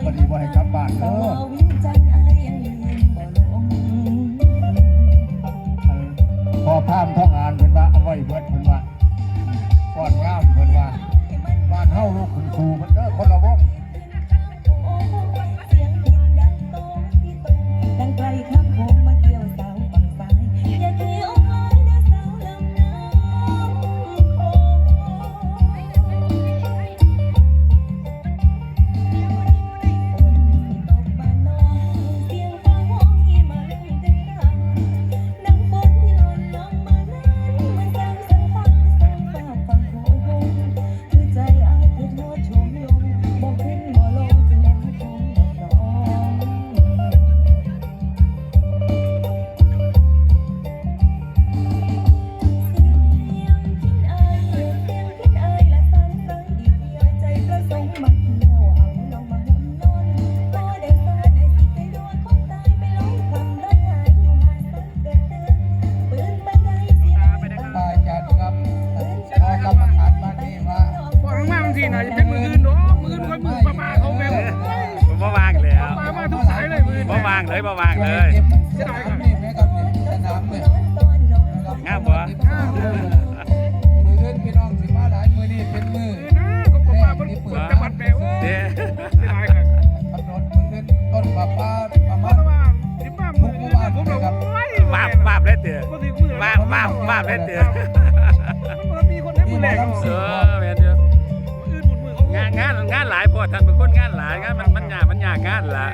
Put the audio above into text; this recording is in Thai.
พอดีบ่ให้กลับบ้านเด้อ น่อยเป็นมืออื่นเนาะมืออื่นค่อยมือประมาเขาแม่งผมบ่ว่างแล้วปมามาทุกสายเลยมือบ่ว่าเลยบ่ว่าเลยเสียดายครับงามบ่มืออื่นพี่น้องสิมาหลายมือนี่เป็นมือนะก็ประมาบเพิ่นเปิดจังหวัดแม่โอ้เสียดายครับถนนมือนต้นปะปาประมาณสิบห้ามือผมเราบ้าบ้าเลยเด้อบ้าบ้าบ้าเลยเด้อมันมีคนให้มือแหลกเออแม่นเด้ งานงานงานหลายพอท่านเป็นคนงานหลายงานมันมันยากมันยากงานหลาย